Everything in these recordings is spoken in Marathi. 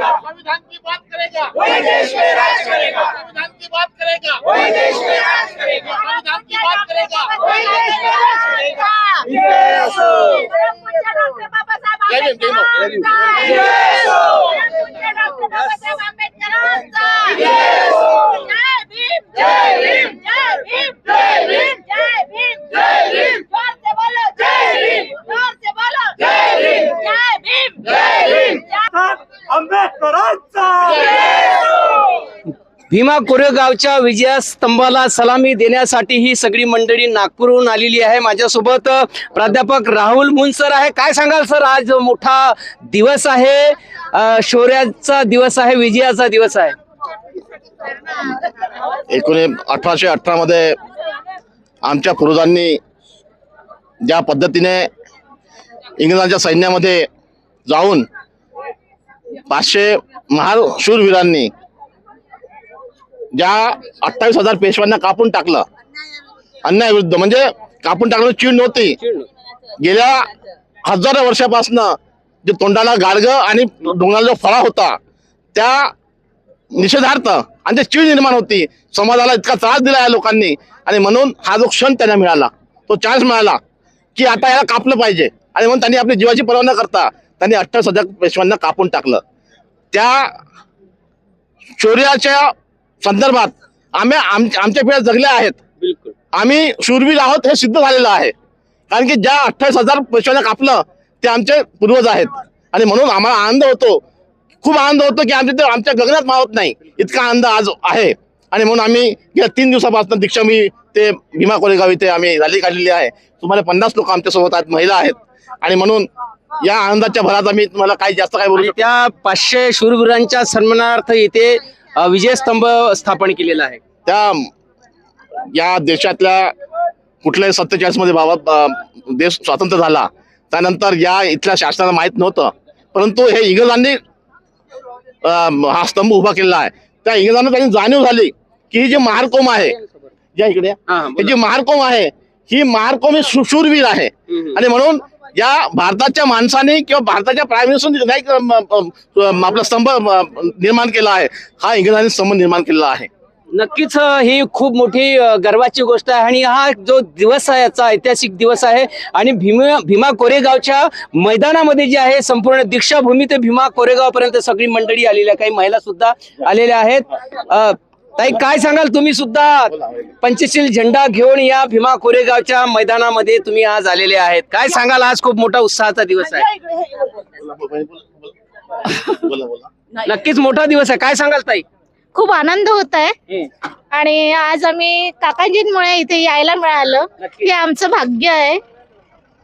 करेगा। संविधान की बात करेगा। वही देश में राज करेगा। संविधान की बात करेगा। वही देश में राज करेगा। संविधान की बात करेगा। वही देश में राज करेगा। जय भीम, जय भीम. भीमा कोरेगावच्या विजयास्तंभाला सलामी देण्यासाठी ही सगळी मंडळी नागपूरहून आलेली आहे. माझ्यासोबत प्राध्यापक राहुल मुन सर आहे. काय सांगाल सर? आज मोठा दिवस आहे. शौर्याचा दिवस आहे विजयाचा दिवस आहे. एकोणी अठराशे अठरा मध्ये आमच्या पूर्वजांनी ज्या पद्धतीने इंग्रजांच्या सैन्यामध्ये जाऊन पाचशे महार शूरवीरांनी ज्या अठ्ठावीस हजार पेशव्यांना कापून टाकलं अन्यायाविरुद्ध म्हणजे कापून टाकलं चीड नव्हती. गेल्या हजारो वर्षापासनं जे तोंडाला गाडग आणि डोंगराला जो फळा होता त्या निषेधार्थ आणि ते चीड निर्माण होती. समाजाला इतका त्रास दिला या लोकांनी आणि म्हणून हा जो क्षण त्यांना मिळाला तो चान्स मिळाला की आता याला कापलं पाहिजे. आणि म्हणून त्यांनी आपली जीवाची पर्वा न करता त्यांनी अठ्ठावीस हजार पेशव्यांना कापून टाकलं. त्या शौर्याच्या संदर्भात आम्ही आम आमच्या पिढ्या जगल्या आहेत. बिलकुल. आम्ही शूरवीर आहोत हे सिद्ध झालेलं आहे. कारण की ज्या अठ्ठावीस हजार पेशव्यांना कापलं ते आमचे पूर्वज आहेत. आणि म्हणून आम्हाला आनंद होतो. खूप आनंद होतो की आमच्या आमच्या गगनात मावत नाही. इतका आनंद आज आहे. आणि म्हणून आम्ही गेल्या तीन दिवसापासून दीक्षा मी ते भीमा कोरेगाव इथे आम्ही रॅली काढलेली आहे. तुम्हाला पन्नास लोक आमच्यासोबत आहेत महिला आहेत. आणि म्हणून या आनंदाच्या भरात आम्ही तुम्हाला काही जास्त काय बोलू त्या पाचशे शूरवीरांच्या सन्मानार्थ इथे अ, विजयस्तंभ स्थापन केलेला आहे त्या या देशातल्या कुठल्याही सत्तेचाळीसमध्ये बाबा देश स्वातंत्र्य झाला त्यानंतर या इथल्या शासनाला माहीत नव्हतं परंतु हे इंग्रजांनी हा स्तंभ उभा केलेला आहे त्या इंग्रजांना त्यांनी जाणीव झाली की ही जी महारकोम आहे या इकडे. हा. जी महारकोम आहे ही महारकोम ही शू- शूरवीर आहे. आणि म्हणून या भारताच्या माणसाने किंवा भारताच्या प्राईम मिनिस्टर नाही आपला स्तंभ निर्माण केला आहे. हा इंग्रजांनी स्तंभ निर्माण केलेला आहे. नक्कीच ही खूप मोठी गर्वाची गोष्ट आहे आणि हा जो दिवस आहे याचा ऐतिहासिक दिवस आहे आणि भीमा भीमा कोरेगावच्या मैदानामध्ये जे आहे संपूर्ण दीक्षाभूमी ते भीमा कोरेगावपर्यंत सगळी मंडळी आलेली आहे. काही महिला सुद्धा आलेल्या आहेत. ताई काय सांगाल तुम्ही सुद्धा? पंचशील झेंडा घेऊन या भीमा कोरेगावच्या मैदानामध्ये तुम्ही आज आलेले आहेत. काय सांगाल? आज खूप मोठा उत्साहाचा दिवस आहे. नक्कीच मोठा दिवस आहे. काय सांगाल ताई? खूप आनंद होत आहे. आणि आज आम्ही काकांजींमुळे इथे यायला मिळालं. हे आमचं भाग्य आहे.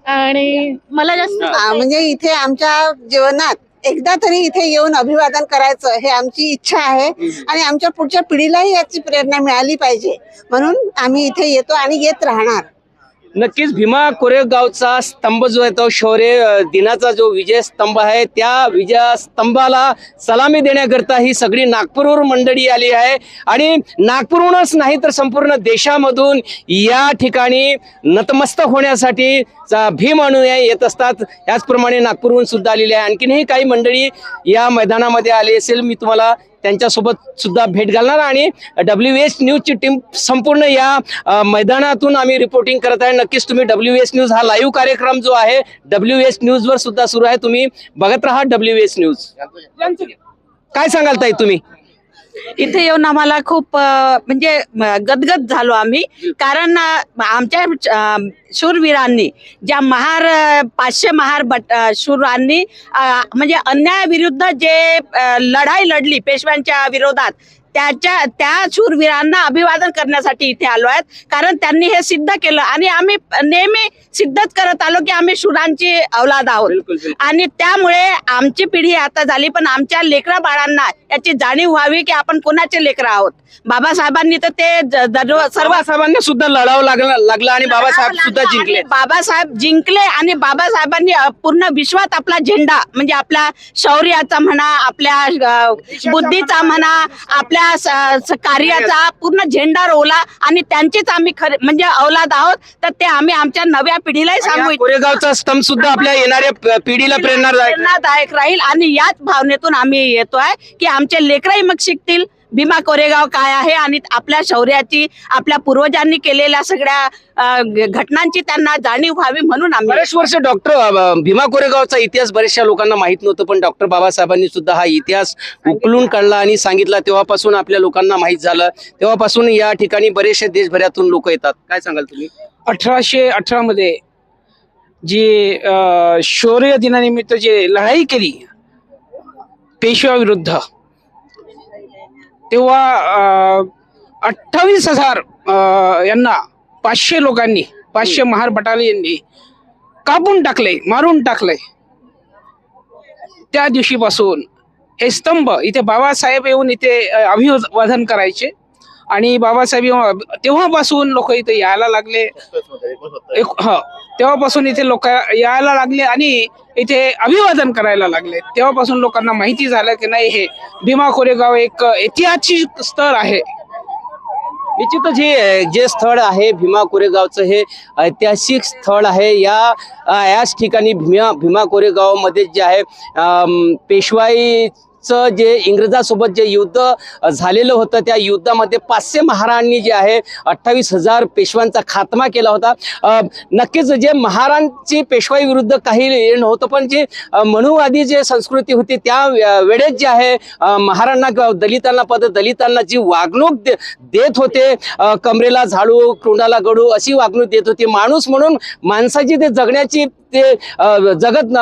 आणि मला जास्त म्हणजे इथे आमच्या जीवनात एकदा तरी इथे येऊन अभिवादन करायचं हे आमची इच्छा आहे. आणि आमच्या पुढच्या पिढीलाही याची प्रेरणा मिळाली पाहिजे. म्हणून आम्ही इथे येतो आणि येत राहणार. नक्कीच भीमा कोरेगावचा स्तंभ जो आहे तो शौर्य दिनाचा जो विजय स्तंभ आहे त्या विजय स्तंभाला सलामी देण्याकरता ही सगळी नागपूरवरून मंडळी आली आहे. आणि नागपूरहूनच नाही तर संपूर्ण देशामधून या ठिकाणी नतमस्तक होण्यासाठी भीम अनुयायी येत असतात. याचप्रमाणे नागपूरहून सुद्धा आलेले आहे. आणखीनही काही मंडळी या मैदानामध्ये आली असेल मी तुम्हाला त्यांच्यासोबत सुद्धा भेट घालणार आणि डब्ल्यू एस न्यूजची टीम संपूर्ण या मैदानातून आम्ही रिपोर्टिंग करत आहे. नक्कीच तुम्ही डब्ल्यू एस न्यूज हा लाईव्ह कार्यक्रम जो आहे डब्ल्यू एस न्यूजवर सुद्धा सुरू आहे. तुम्ही बघत राहा डब्ल्यू एस न्यूज काय सांगाल ताई तुम्ही? इथे येऊन आम्हाला खूप म्हणजे गदगद झालो आम्ही. कारण आमच्या शूरवीरांनी ज्या महार पाचशे महार बट शूरांनी म्हणजे अन्यायाविरुद्ध जे लढाई लढली पेशव्यांच्या विरोधात त्याच्या त्या शूरवीरांना अभिवादन करण्यासाठी इथे आलो आहेत. कारण त्यांनी हे सिद्ध केलं आणि आम्ही नेहमी सिद्धच करत आलो की आम्ही शूरांची अवलाद आहोत. आणि त्यामुळे आमची पिढी आता झाली पण आमच्या लेकरा बाळांना याची जाणीव व्हावी की आपण कोणाचे लेकरं आहोत. बाबासाहेबांनी तर ते ज- दररोज सर्व सर्वांना सुद्धा लढावं लागलं लागलं आणि बाबासाहेब सुद्धा जिंकले. बाबासाहेब जिंकले आणि बाबासाहेबांनी पूर्ण विश्वात आपला झेंडा म्हणजे आपल्या शौर्याचा म्हणा आपल्या बुद्धीचा म्हणा आपल्या स- कार्याचा पूर्ण झेंडा रोवला आणि त्यांचेच आम्ही खरे म्हणजे अवलाद आहोत तर ते आम्ही आमच्या नव्या पिढीलाही सांगू. कोरेगावचा स्तंभ सुद्धा आपल्या येणाऱ्या पिढीला. प्रेरणादायक राहील आणि याच भावनेतून आम्ही येतोय की आमचे लेकरही मग शिकतील भीमा कोरेगाव काय आहे आणि आपल्या शौर्याची आपल्या पूर्वजांनी केलेल्या सगळ्या घटनांची त्यांना जाणीव व्हावी म्हणून आम्ही बरेच वर्ष डॉक्टर भीमा कोरेगावचा इतिहास बऱ्याचशा लोकांना माहीत नव्हतं पण डॉक्टर बाबासाहेबांनी सुद्धा हा इतिहास उकलून काढला आणि सांगितला तेव्हापासून आपल्या लोकांना माहीत झालं. तेव्हापासून या ठिकाणी बरेचसे देशभरातून लोक येतात. काय सांगाल तुम्ही? अठराशे अठरा मध्ये जी अ, शौर्य दिनानिमित्त जे लढाई केली पेशवा विरुद्ध तेव्हा अठ्ठावीस हजार यांना पाचशे लोकांनी पाचशे महार बटालियननी कापून टाकले मारून टाकले. त्या दिवशीपासून हे स्तंभ इथे बाबासाहेब येऊन इथे अभिवादन करायचे. आणि बाबासाहेब तेव्हापासून लोक इथे यायला लागले. हा तेव्हापासून इथे लोक यायला लागले आणि इथे अभिवादन करायला लागले. तेव्हापासून लोकांना माहिती झालं की नाही हे भीमा कोरेगाव एक ऐतिहासिक स्थळ आहे. निश्चितच हे जे स्थळ आहे भीमा कोरेगावचं हे ऐतिहासिक स्थळ आहे. या याच ठिकाणी भीमा भीमा कोरेगावमध्ये जे आहे पेशवाई चं जे इंग्रजासोबत जे युद्ध झालेलं होतं त्या युद्धामध्ये पाचशे महाराणी जे आहे अठ्ठावीस हजार पेशव्यांचा खात्मा केला होता. नक्कीच जे महारांची पेशवाई विरुद्ध काही हे नव्हतं पण जे मनुवादी जे संस्कृती होती त्या वेळेस वेळेत जे आहे अ, दलितांना पद दलितांना जी वागणूक दे- देत होते कमरेला झाडू तोंडाला गडू अशी वागणूक देत होती. माणूस म्हणून माणसाची ते जगण्याची ते जगत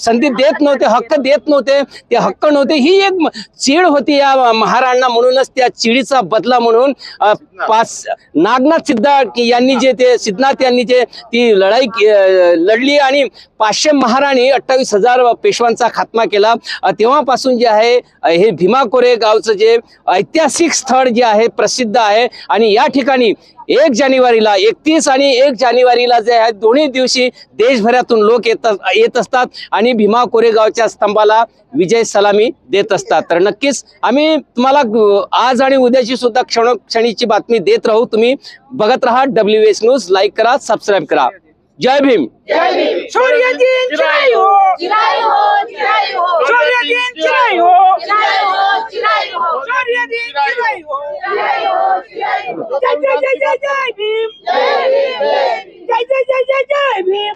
संधी देत नव्हते हक्क देत नव्हते ते हक्क नव्हते ही एक चीड होती या महाराणा म्हणूनच त्या चिडीचा बदला म्हणून पाच नागनाथ सिद्धार्थ यांनी जे ते सिद्धनाथ यांनी जे ती लढाई लढली आणि पाचशे महाराणी अठ्ठावीस हजार पेशवांचा खात्मा केला. तेव्हापासून जे आहे हे भीमा कोरे गावचं जे ऐतिहासिक स्थळ जे आहे प्रसिद्ध आहे आणि या ठिकाणी एक जानेवारीला एकतीस आणि एक जानेवारीला जे आहे दोन्ही दिवशी देशभरातून लोक येत येत असतात आणि भीमा कोरेगावच्या स्तंभाला विजय सलामी देत असतात. तर नक्कीच आम्ही तुम्हाला आज आणि उद्याची सुद्धा क्षणोक्षणीची बातमी देत राहू. तुम्ही बघत राहा डब्ल्यू एस न्यूज लाईक करा सबस्क्राईब करा. जय भीम. 陈学斌加油加油加油陈学斌加油加油加油陈学斌加油加油加油加油加油加加加加加加加加加加加加加加加加加